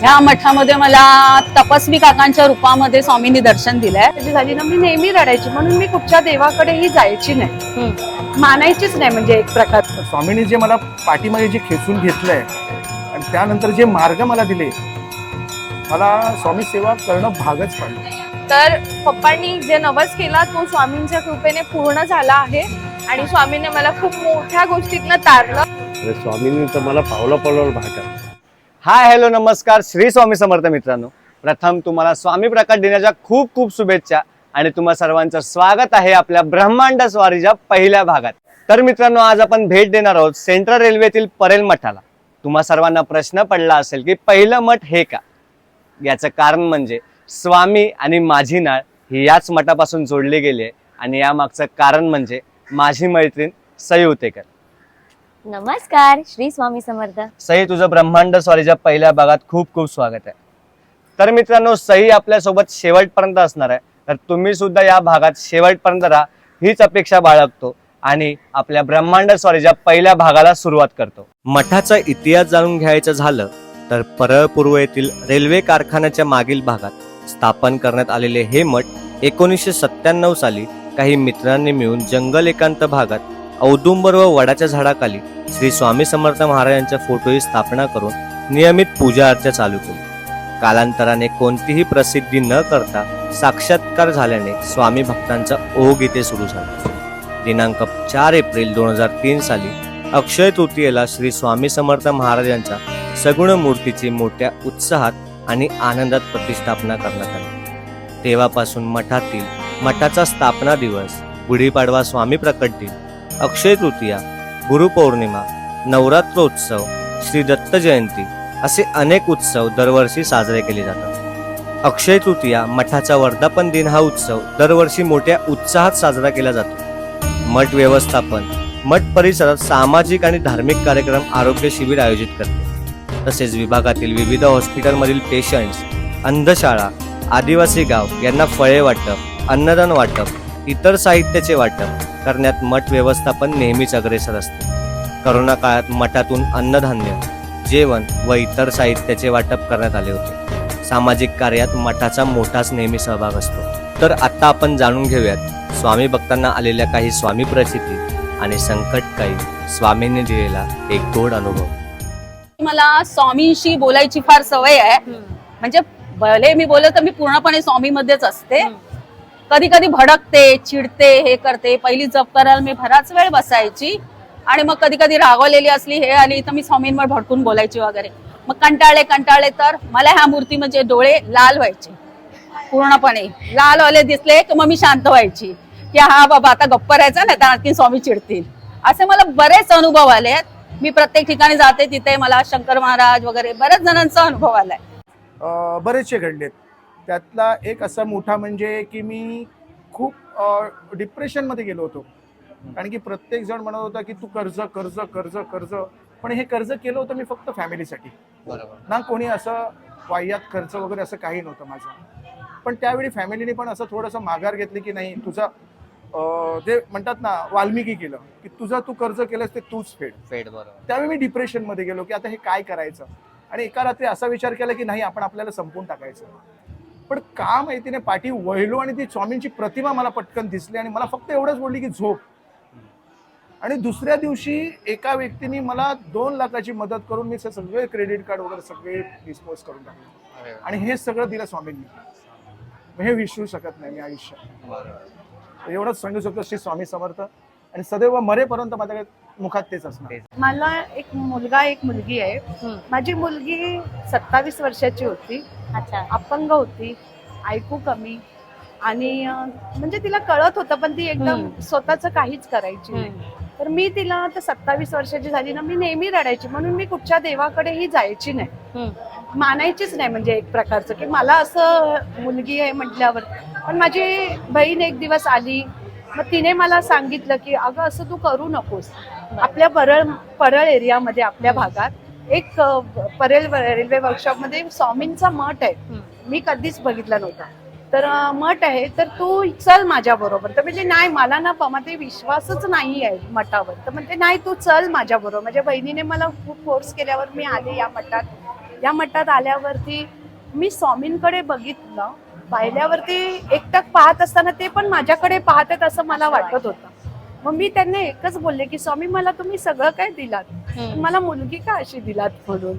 ह्या मठामध्ये मला तपस्वी काकांच्या रूपामध्ये स्वामींनी दर्शन दिलंय. त्याची झाली ना मी नेहमी रडायची. म्हणून मी कुठच्या देवाकडेही जायची नाही. मानायचीच नाही म्हणजे एक प्रकार. स्वामींनी जे मला पाठीमागे जे खेचून घेतलंय आणि त्यानंतर जे मार्ग मला दिले मला स्वामी सेवा करणं भागच पडलं. तर पप्पांनी जे नवस केला तो स्वामींच्या कृपेने पूर्ण झाला आहे. आणि स्वामींनी मला खूप मोठ्या गोष्टीतनं तारलं. स्वामींनी तर मला पावला पावलावर भागा हाय हॅलो नमस्कार. श्री स्वामी समर्थ मित्रांनो. प्रथम तुम्हाला स्वामी प्रकाश देण्याच्या खूप खूप शुभेच्छा आणि तुम्हा सर्वांचं स्वागत आहे आपल्या ब्रह्मांड स्वारीच्या पहिल्या भागात. तर मित्रांनो आज आपण भेट देणार आहोत सेंट्रल रेल्वेतील परेल मठाला. तुम्हा सर्वांना प्रश्न पडला असेल की पहिलं मठ हे का? याचं कारण म्हणजे स्वामी आणि माझी नाळ ही याच मठापासून जोडली गेली आहे आणि यामागचं कारण म्हणजे माझी मैत्रीण सयुतेकर नमस्कार श्री स्वामी समर्थ. सई तुझं ब्रह्मांड स्वारीच्या पहिल्या भागात खूप खूप स्वागत आहे. तर मित्रांनो सई आपल्यासोबत शेवटपर्यंत असणार आहे. तर तुम्ही सुद्धा या भागात शेवटपर्यंत राहा. हीच अपेक्षा बाळगतो आणि आपल्या ब्रह्मांड स्वारीच्या पहिल्या भागाला सुरुवात करतो. मठाचा इतिहास जाणून घ्यायचं झालं तर परळ पूर्व येथील रेल्वे कारखान्याच्या मागील भागात स्थापन करण्यात आलेले हे मठ एकोणीसशे सत्त्याण्णव साली काही मित्रांनी मिळून जंगल एकांत भागात औदुंबर व वडाच्या झाडाखाली श्री स्वामी समर्थ महाराजांच्या फोटोची स्थापना करून नियमित पूजा अर्चा चालू केली. कालांतराने कोणतीही प्रसिद्धी न करता साक्षात्कार झाल्याने स्वामी भक्तांचा ओघ इथे सुरू झाला. दिनांक चार एप्रिल दोन हजार तीन साली अक्षय तृतीयेला श्री स्वामी समर्थ महाराजांच्या सगुण मूर्तीची मोठ्या उत्साहात आणि आनंदात प्रतिष्ठापना करण्यात आली. तेव्हापासून मठातील मठाचा स्थापना दिवस गुढीपाडवा स्वामी प्रकट दिन अक्षय तृतीया गुरुपौर्णिमा नवरात्रोत्सव श्री दत्त जयंती असे अनेक उत्सव दरवर्षी साजरे केले जातात. अक्षय तृतीया मठाचा वर्धापन दिन हा उत्सव दरवर्षी मोठ्या उत्साहात साजरा केला जातो. मठ व्यवस्थापन मठ परिसरात सामाजिक आणि धार्मिक कार्यक्रम आरोग्य शिबिर आयोजित करते. तसेच विभागातील विविध हॉस्पिटलमधील पेशंट्स अंधशाळा आदिवासी गाव यांना फळे वाटप अन्नदान वाटप इतर साहित्याचे वाटप करण्यात मठ व्यवस्थापन नेहमीच अग्रेसर असते. करोना काळात मठातून अन्नधान्य जेवण व इतर साहित्याचे वाटप करण्यात आले होते. सामाजिक कार्यात मठाचा मोठाच नेहमी सहभाग असतो. तर आता आपण जाणून घेऊयात स्वामी भक्तांना आलेल्या काही स्वामी प्रचिती आणि संकट काही स्वामींनी दिलेला एक गोड अनुभव. मला स्वामींशी बोलायची फार सवय आहे. म्हणजे भले मी बोलत तर मी पूर्णपणे स्वामीमध्येच असते. कधी कधी भडकते चिडते हे करते. पहिली जप करायला मी बराच वेळ बसायची. आणि मग कधी कधी रागवलेली असली हे आली तर मी स्वामींवर भडकून बोलायची वगैरे. मग कंटाळले कंटाळले तर मला ह्या मूर्ती म्हणजे डोळे लाल व्हायचे. पूर्णपणे. लाल वाले दिसले की मग मी शांत व्हायची. की हा बाबा आता गप्प राहायचा ना तर आणखी स्वामी चिडतील. असे मला बरेच अनुभव आले मी प्रत्येक ठिकाणी जाते तिथे मला शंकर महाराज वगैरे बऱ्याच जणांचा अनुभव आलाय. बरेचसे घडलेत. त्यातला एक असा मोठा म्हणजे की मी खूप डिप्रेशनमध्ये गेलो होतो. कारण की प्रत्येक जण म्हणत होता की तू कर्ज कर्ज कर्ज कर्ज. पण हे कर्ज केलं होतं मी फक्त फॅमिलीसाठी. ना कोणी असं वाह्यात खर्च वगैरे असं काही नव्हतं माझं. पण त्यावेळी फॅमिलीने पण असं थोडंसं माघार घेतली की नाही तुझा जे म्हणतात ना वाल्मिकी केलं की तुझं तू कर्ज केलंस ते तूच फेड. फेड बरोबर. त्यावेळी मी डिप्रेशनमध्ये गेलो की आता हे काय करायचं? आणि एका रात्री असा विचार केला की नाही आपण आपल्याला संपवून टाकायचं. पण का माहितीने पाठी वळलो आणि ती स्वामींची प्रतिमा मला पटकन दिसली आणि मला फक्त एवढंच बोलली की झोप. आणि दुसऱ्या दिवशी एका व्यक्तीने मला दोन लाखाची मदत करून मी सगळे क्रेडिट कार्ड वगैरे सगळे डिस्पोज करून टाकले. आणि हे सगळं दिलं स्वामींनी. हे विसरू शकत नाही मी आयुष्यात. एवढंच सांगू शकतो श्री स्वामी समर्थ. आणि सदैव मरेपर्यंत माझ्या मुखात तेच असणार. मला एक मुलगा एक मुलगी आहे. माझी मुलगी सत्तावीस वर्षाची होती. अच्छा. अपंग होती. ऐकू कमी. आणि म्हणजे तिला कळत होतं पण ती एकदम. स्वतःच काहीच करायची. तर मी तिला आता सत्तावीस वर्षाची झाली ना मी नेहमी रडायची. म्हणून मी कुठच्या देवाकडेही जायची नाही. मानायचीच नाही म्हणजे एक प्रकारचं की मला असं मुलगी आहे म्हटल्यावर. पण माझी बहीण एक दिवस आली. मग तिने मला सांगितलं की अगं असं तू करू नकोस. आपल्या परळ परळ एरियामध्ये आपल्या भागात एक परेल रेल्वे वर्कशॉपमध्ये स्वामींचा मठ आहे. मी कधीच बघितला नव्हता. तर मठ आहे तर तू चल माझ्या बरोबर. तर म्हणजे नाही मला ना मध्ये विश्वासच नाही आहे मठावर. तर म्हणते नाही तू चल माझ्या बरोबर. माझ्या बहिणीने मला खूप फोर्स केल्यावर मी आले या मठात. या मठात आल्यावरती मी स्वामींकडे बघितलं. पाहिल्यावरती एकटक पाहत असताना ते पण माझ्याकडे पाहत आहेत असं मला वाटत. होतं. मग मी त्यांना एकच बोलले की स्वामी मला तुम्ही सगळं काय दिलात? मला मुलगी का अशी दिलात म्हणून?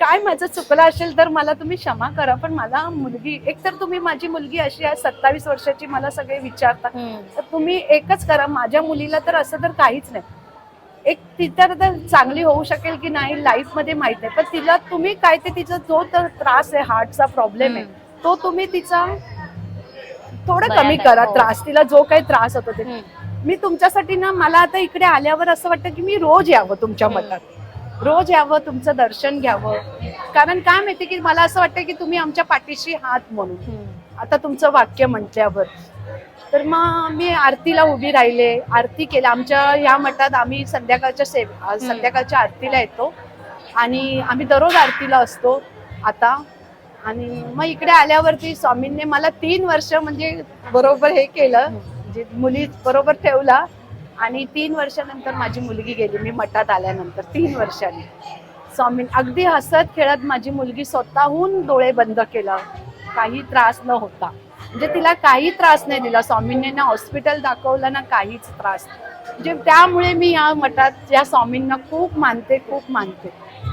काय माझं चुकलं असेल तर मला तुम्ही क्षमा करा पण मला मुलगी एकतर तुम्ही माझी मुलगी अशी आहे सत्तावीस वर्षाची मला सगळे विचारता. तर तुम्ही एकच करा माझ्या मुलीला तर असं तर काहीच नाही. एक ती तर तर चांगली होऊ शकेल की नाही लाईफमध्ये माहीत नाही पण तिला तुम्ही काय ते तिचा जो तर त्रास आहे हार्टचा प्रॉब्लेम आहे तो तुम्ही तिचा थोडं कमी करा, करा हो. त्रास तिला जो काही त्रास होतो ते. मी तुमच्यासाठी ना मला आता इकडे आल्यावर असं वाटतं की मी रोज यावं तुमच्या मठात रोज यावं तुमचं दर्शन घ्यावं. कारण काय माहिती की मला असं वाटतं की तुम्ही आमच्या पाठीशी हात म्हणून. आता तुमचं वाक्य म्हटल्यावर. तर मग मी आरतीला उभी राहिले. आरती केलं. आमच्या या मठात आम्ही संध्याकाळच्या सेव संध्याकाळच्या आरतीला येतो. आणि आम्ही दररोज आरतीला असतो आता. आणि मग इकडे आल्यावरती स्वामींनी मला तीन वर्ष म्हणजे बरोबर हे केलं. म्हणजे मुली बरोबर ठेवला आणि तीन वर्षानंतर माझी मुलगी गेली. मी मठात आल्यानंतर तीन वर्षांनी. स्वामी अगदी हसत खेळत माझी मुलगी स्वतःहून डोळे बंद केलं. काही त्रास न होता. म्हणजे तिला काही त्रास नाही दिला. स्वामींनी ना हॉस्पिटल दाखवलं ना काहीच त्रास. म्हणजे त्यामुळे मी या मठात या स्वामींना खूप मानते खूप मानते.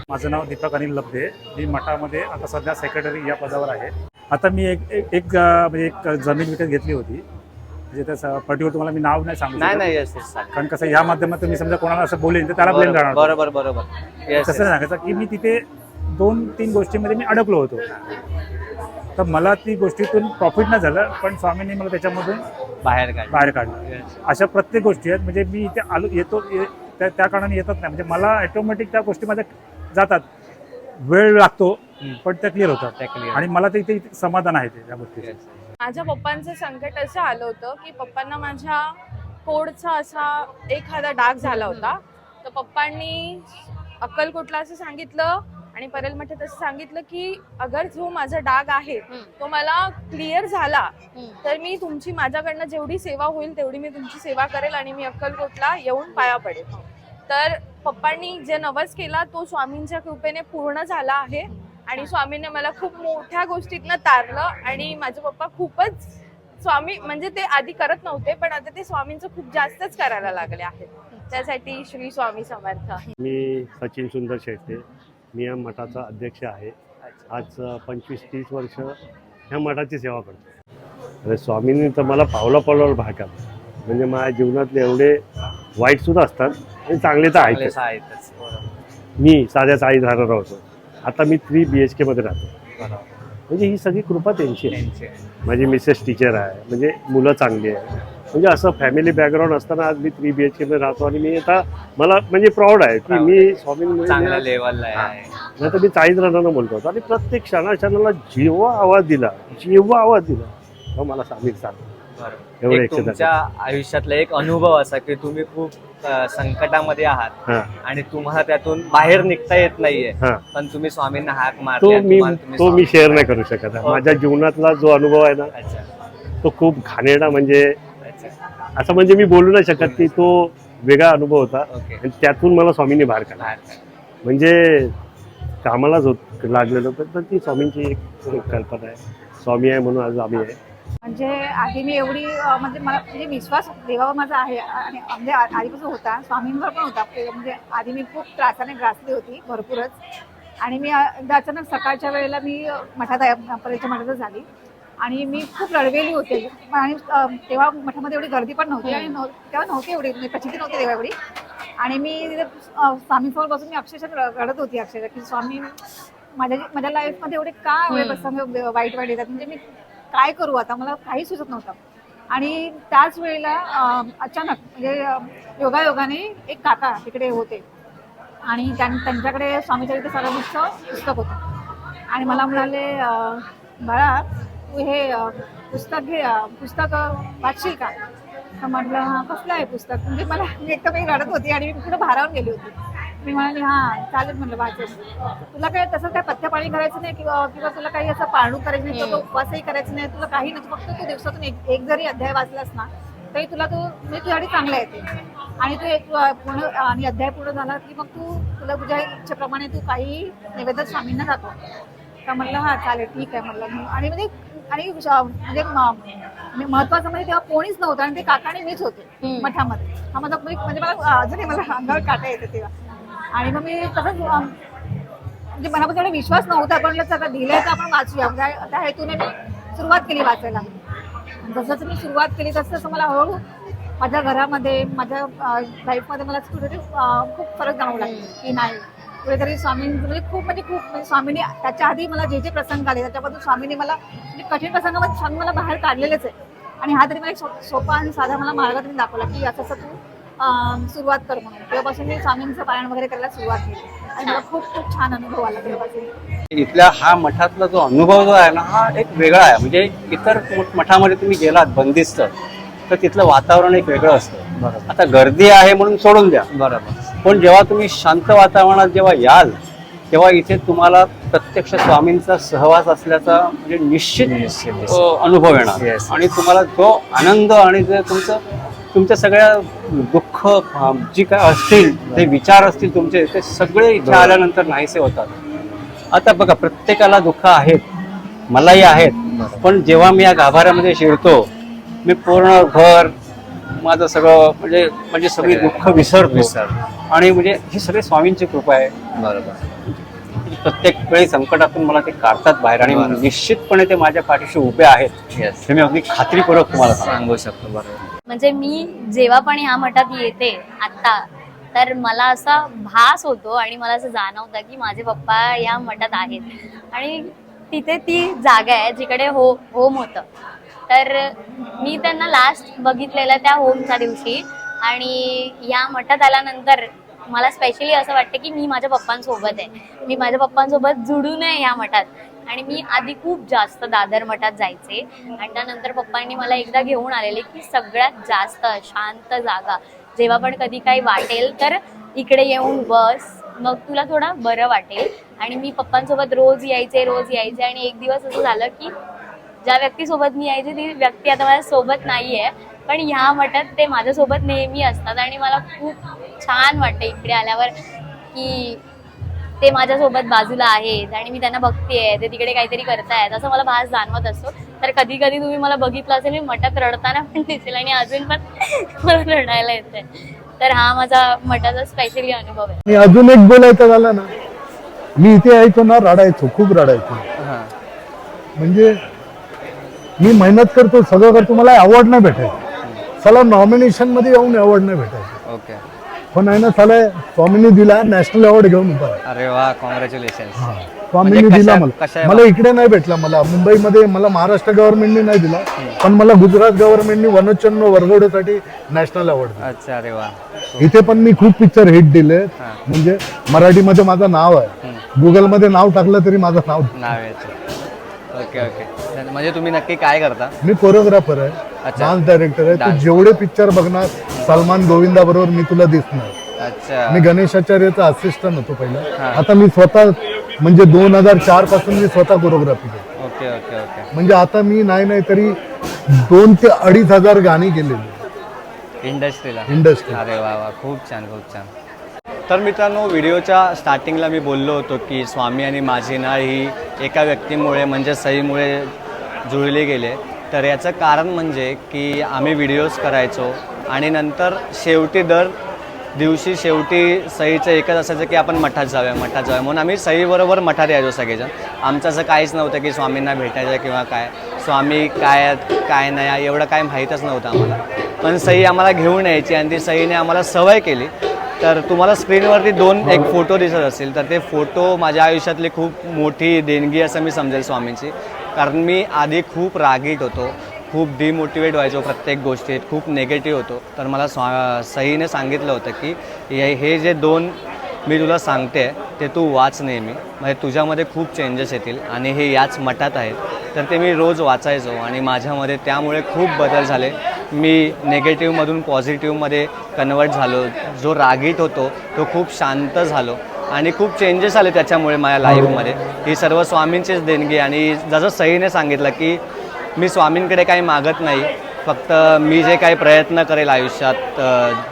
माझं नाव दीपक अनिल लब्धे. मी मठामध्ये आता सध्या सेक्रेटरी या पदावर आहे. आता मी एक एक एक, म्हणजे एक जमीन विकत घेतली होती. म्हणजे त्याचं पर्टिक्युलर तुम्हाला मी नाव नाही सांगू नाही शकत. नाही येस येस सांग. कारण कसं या माध्यमातून मी समजा कोणाला असं बोलेन तर त्याला ब्लेम बरोबर राहणार बरोबर बरोबर. येस नाही सांगायचं की मी तिथे दोन तीन गोष्टींमध्ये मी अडकलो होतो. तर मला ती गोष्टीतून प्रॉफिट नाही झालं पण स्वामींनी मला त्याच्यामधून बाहेर बाहेर काढलं. अशा प्रत्येक गोष्टी आहेत म्हणजे मी इथे आलो येतो ये- त्या त्या कारणाने येतच नाही. म्हणजे मला ऑटोमॅटिक त्या गोष्टी माझ्या जातात. वेळ लागतो हम्म. पण त्या क्लिअर होतात. त्या clear. आणि मला ते इथे समाधान आहे ते त्या गोष्टीचं. Yes. माझ्या पप्पांचं संकट असं आलं होतं की पप्पांना माझ्या कोडचा असा एखादा डाग झाला होता. तर पप्पांनी अक्कलकोटला असं सांगितलं आणि परेल मठात असं सांगितलं की अगर जो माझा डाग आहे तो मला क्लिअर झाला तर मी तुमची माझ्याकडनं जेवढी सेवा होईल तेवढी मी तुमची सेवा करेल आणि मी अक्कलकोटला येऊन पाया पडेल. तर पप्पांनी जे नवस केला तो स्वामींच्या कृपेने पूर्ण झाला आहे. आणि स्वामींनी मला खूप मोठ्या गोष्टीतनं तारलं आणि माझे पप्पा खूपच स्वामी म्हणजे ते आधी करत नव्हते पण आता ते स्वामींचं खूप जास्तच करायला लागले आहेत. त्यासाठी श्री स्वामी समर्थ. मी सचिन सुंदर शेळके मी या मठाचा अध्यक्ष आहे. आज पंचवीस तीस वर्ष ह्या मठाची सेवा करतो. आणि स्वामींनी तर मला पावला पावलावर भागात म्हणजे माझ्या जीवनातले एवढे वाईट सुद्धा असतात आणि चांगले तर. बरोबर. मी साध्या चाळीस राहणार होतो. आता मी थ्री बी एच केमध्ये राहतो बरोबर. म्हणजे ही सगळी कृपा त्यांची आहे. माझी मिसेस टीचर आहे म्हणजे मुलं चांगली आहे म्हणजे असं फॅमिली बॅकग्राऊंड असताना आज मी थ्री बी एच केमध्ये राहतो आणि मी आता मला म्हणजे प्राऊड आहे की मी स्वामींमुळे चांगल्या मी- लेवलला. आहे नाही तर मी चाळीस रनानं बोलतो होतो आणि प्रत्येक क्षणा क्षणाला जेव्हा आवाज दिला जेव्हा आवाज दिला तेव्हा मला सामील सांग. एवढं तुमच्या आयुष्यातला एक अनुभव असा की तुम्ही खूप संकटामध्ये आहात. हा. आणि तुम्हाला त्यातून बाहेर निघता येत नाहीये. हा. पण तुम्ही स्वामींना हाक तो मारली मी तुम्हाला तुम्ही तो मी शेअर नाही करू शकत. आहे. माझ्या जीवनातला जो अनुभव आहे ना अच्छा. तो खूप घाणेरडा म्हणजे अच्छा. असं म्हणजे मी बोलू नाही शकत की तो वेगळा अनुभव होता. ओके. आणि त्यातून मला स्वामींनी बाहेर काढला. बाहेर काढ. म्हणजे कामालाच होत लागलेलो पण पण ती स्वामींची एक एक कल्पना आहे. स्वामी आहे म्हणून आज आम्ही आहे. म्हणजे आधी मी एवढी म्हणजे मला म्हणजे विश्वास देवावर माझा आहे आणि म्हणजे आधीपासून होता स्वामींवर पण होता म्हणजे आधी मी खूप त्रासाने ग्रासली होती भरपूरच. आणि मी एकदा अचानक सकाळच्या वेळेला मी मठात आहे परेच्या मठातच झाली. आणि मी खूप रडवेली होते. आणि तेव्हा मठामध्ये एवढी गर्दी पण नव्हती आणि तेव्हा नव्हती एवढी म्हणजे प्रचिती नव्हती तेव्हा एवढी. आणि मी तिथे स्वामींसमोर बसून मी अक्षरशः रडत होती अक्षरशः की स्वामी माझ्या माझ्या लाईफमध्ये एवढे का एवढे प्रसंग वाईट वाईट येतात? म्हणजे मी काय करू आता? मला काही सुचत नव्हतं. आणि त्याच वेळेला अचानक म्हणजे योगायोगाने एक काका तिकडे होते. आणि त्यां- त्यांच्याकडे स्वामीचरित्र सारामृतचं पुस्तक होतं. आणि मला म्हणाले बाळा तू हे पुस्तक घे पुस्तक वाचशील का? तर म्हटलं हां कसलं आहे पुस्तक? म्हणजे मला मी एक तर रडत होती आणि मी पुढे भारावून गेली होती. मी म्हणाली हां चालेल म्हणलं वाचेल तुला काय तसं काय पथ्य पाणी करायचं नाही किंवा किंवा तुला काही असं पाळणूक करायची नाही किंवा तो उपवासही करायचं नाही तुला काही नाही फक्त तू दिवसातून एक एक जरी अध्याय वाचलास ना तरी तुला तो म्हणजे तुझ्यासाठी चांगला येते. आणि तू एक पूर्ण आणि अध्याय पूर्ण झाला की मग तू तुला तुझ्या इच्छेप्रमाणे तू काही निवेदन स्वामींना दाखव. तर म्हणलं हा चालेल ठीक आहे म्हणलं. आणि म्हणजे आणि म्हणजे म- म्हणजे महत्वाचं म्हणजे तेव्हा कोणीच नव्हतं आणि ते काका आणि मीच होते. मठामध्ये. हा माझा म्हणजे मला अजूनही मला अंगावर काटा येते तेव्हा. आणि मग मी तसंच म्हणजे मनामध्ये एवढा विश्वास नव्हता पण आता चला दिलंय तर आपण वाचूया. म्हणजे त्या हेतूने मी सुरुवात केली वाचायला. जसंच जसं मी सुरुवात केली तसं तसं मला हळूहळू माझ्या घरामध्ये माझ्या लाईफमध्ये मला कुठेतरी खूप फरक जाणवू लागला की नाही. कुठेतरी स्वामी म्हणजे खूप म्हणजे खूप म्हणजे स्वामीने त्याच्या आधी मला जे जे प्रसंग आले त्याच्याबद्दल स्वामीने मला म्हणजे कठीण प्रसंगामध्ये स्वामी मला बाहेर काढलेलेच आहे आणि हा तरी मला एक सो- सोपा आणि साधा मला मार्ग तुम्ही दाखवला की असं असं तू सुरुवात कर म्हणून. तेव्हापासून मी स्वामींचं पारायण वगैरे करायला सुरुवात केली. आणि मला खूप खूप छान अनुभव आला तेव्हापासून. इथल्या हा मठातला जो अनुभव जो आहे ना हा एक वेगळा आहे. म्हणजे इतर मठ- मठामध्ये तुम्ही गेलात बंदिस्त तर तिथलं वातावरण एक वेगळं असतं. बरोबर. आता गर्दी आहे म्हणून सोडून द्या. बरोबर. पण जेव्हा तुम्ही शांत वातावरणात जेव्हा याल तेव्हा इथे तुम्हाला प्रत्यक्ष स्वामींचा सहवास असल्याचा म्हणजे निश्चित निश्चित, निश्चित. अ, अनुभव येणार. Yes. आणि तुम्हाला जो आनंद आणि जे तुमचं तुमच्या सगळ्या दुःख जी काय असतील ते विचार असतील तुमचे ते सगळे इथे. आल्यानंतर नाहीसे होतात. आता बघा प्रत्येकाला दुःख आहेत मलाही आहेत पण जेव्हा मी या गाभाऱ्यामध्ये शिरतो मी पूर्ण घर माझं सगळं म्हणजे म्हणजे सगळी. दुःख विसरतो. आणि म्हणजे ही सगळी स्वामींची कृपा आहे. बरोबर. प्रत्येक वेळी संकटातून मला ते काढतात बाहेर आणि. निश्चितपणे ते माझ्या पाठीशी उभे आहेत. हे मी अगदी खात्रीपूर्वक तुम्हाला सांगू शकतो बरोबर. म्हणजे मी जेव्हा पण ह्या मठात येते आता तर मला असा भास होतो आणि मला असं जाणवतं की माझे पप्पा या मठात आहेत. आणि तिथे ती जागा आहे जिकडे हो होम होतं. तर मी त्यांना लास्ट बघितलेलं त्या होमच्या दिवशी आणि या मठात आल्यानंतर मला स्पेशली असं वाटतं की मी माझ्या पप्पांसोबत आहे. मी माझ्या पप्पांसोबत जुडून आहे या मठात. आणि मी आधी खूप जास्त दादर मठात जायचे. आणि त्यानंतर पप्पांनी मला एकदा घेऊन आलेले की सगळ्यात जास्त शांत जागा. जेव्हा पण कधी काही वाटेल तर इकडे येऊन बस. मग तुला थोडा बरं वाटेल. आणि मी पप्पांसोबत रोज यायचे रोज यायचे. आणि एक दिवस असं झालं की ज्या व्यक्तीसोबत मी यायचे ती व्यक्ती आता माझ्या सोबत नाही आहे पण ह्या मठात ते माझ्यासोबत नेहमी असतात. आणि मला खूप छान वाटतं इकडे आल्यावर की ते माझ्यासोबत बाजूला आहेत आणि मी त्यांना बघतेय ते तिकडे काहीतरी करतायत असं मला भास जाणवत असतो. तर कधी कधी तुम्ही मला बघितलं असेल मी मठात रडताना पण दिसेल आणि अजून पण मला रडायला येते तर हा माझा मठाचा स्पेशली अनुभव आहे. आणि अजून एक बोलायचं झालं ना मी इथे यायचो ना रडायचो खूप रडायचो. हां. म्हणजे मी मेहनत करतो सगळं करतो मला अवॉर्ड नाही भेटायचं. चला नॉमिनेशनमध्ये येऊन अवॉर्ड नाही भेटायचं. ओके पण आहे ना चला स्वामींनी दिला नॅशनल अवॉर्ड घेऊन उभा आहे. अरे वा कॉंग्रॅच्युलेशन स्वामींनी म्हणजे दिला कशा- मला. कशा- मला इकडे नाही भेटला मला. मुंबईमध्ये मला महाराष्ट्र गव्हर्नमेंटने नाही दिला. पण मला गुजरात गव्हर्नमेंटने वनचन्न वरगवण्यासाठी नॅशनल अवॉर्ड दिला. अच्छा अरे वा. इथे पण मी खूप पिक्चर हिट दिले. म्हणजे मराठीमध्ये माझं नाव आहे. गुगलमध्ये नाव टाकलं तरी माझं नाव नाव याचं ओके ओके. म्हणजे तुम्ही नक्की काय करता? मी कोरिओग्राफर आहे. अच्छा. डान्स डायरेक्टर आहे. तू Dance. जेवढे पिक्चर बघणार सलमान गोविंदा बरोबर मी तुला दिसणार. अच्छा. मी गणेशाचार्यचा असिस्टंट होतो पहिला. आता मी स्वतः म्हणजे दोन हजार चारपासून मी स्वतः कोरिओग्राफी करतो. Okay okay okay. म्हणजे आता मी नाही नाही तरी दोन ते अडीच हजार गाणी गेलेली इंडस्ट्रीला इंडस्ट्री अरे वा वा. खूप छान खूप छान. तर मित्रांनो व्हिडिओच्या स्टार्टिंगला मी बोललो होतो की स्वामी आणि माझी नाळ ही एका व्यक्तीमुळे म्हणजे सईमुळे जुळली गेले. तर याचं कारण म्हणजे की आम्ही व्हिडिओज करायचो आणि नंतर शेवटी दर दिवशी शेवटी सईचं एकच असायचं की आपण मठात जाऊया मठात जाऊया. म्हणून आम्ही सईबरोबर मठात यायचो सगळेजण. आमचं असं काहीच नव्हतं की स्वामींना भेटायचं किंवा काय. स्वामी काय काय नाही एवढं काय माहीतच नव्हतं आम्हाला. पण सई आम्हाला घेऊन यायची आणि ती सईने आम्हाला सवय केली. तर तुम्हाला स्क्रीनवरती दोन एक फोटो दिसत असतील तर ते फोटो माझ्या आयुष्यातली खूप मोठी देणगी असं मी समजेल स्वामींची. कारण मी आधी खूप रागीट होतो. खूप डिमोटिवेट व्हायचो प्रत्येक गोष्टीत. खूप नेगेटिव्ह होतो. तर मला स्वा सईने सांगितलं होतं की हे हे जे दोन मी तुला सांगते ते तू वाच नेहमी. म्हणजे तुझ्यामध्ये खूप चेंजेस येतील आणि हे याच मठात आहेत. तर ते मी रोज वाचायचो आणि माझ्यामध्ये त्यामुळे खूप बदल झाले. मी नेगेटिव्हमधून पॉझिटिव्हमध्ये कन्वर्ट झालो. जो रागीट होतो तो खूप शांत झालो. आणि खूप चेंजेस आले त्याच्यामुळे माझ्या लाईफमध्ये ही सर्व स्वामींचीच देणगी आणि जसं सईने सांगितलं की मी स्वामींकडे काही मागत नाही फक्त मी जे काही प्रयत्न करेल आयुष्यात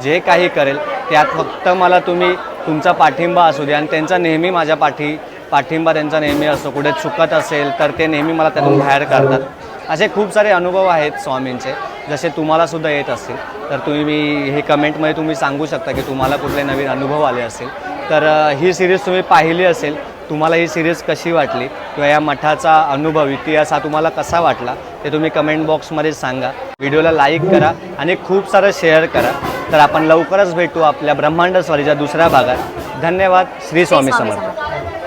जे काही करेल त्यात फक्त मला तुम्ही तुमचा पाठिंबा असू दे आणि त्यांचा नेहमी माझ्या पाठी पाठिंबा त्यांचा नेहमी असतो. कुठे चुकत असेल तर ते नेहमी मला त्यातून बाहेर काढतात. असे खूप सारे अनुभव आहेत स्वामींचे. जसे तुम्हाला सुद्धा येत असतील तर तुम्ही हे कमेंटमध्ये तुम्ही सांगू शकता की तुम्हाला कुठले नवीन अनुभव आले असेल तर ही सिरीज तुम्ही पाहिली असेल तुम्हाला ही सिरीज कशी वाटली किंवा या मठाचा अनुभव इतिहास हा तुम्हाला कसा वाटला ते तुम्ही कमेंट बॉक्समध्ये सांगा. व्हिडिओला लाईक करा आणि खूप सारं शेअर करा. तर आपण लवकरच भेटू आपल्या ब्रह्मांड स्वारीच्या दुसऱ्या भागात. धन्यवाद. श्री स्वामी समर्थ.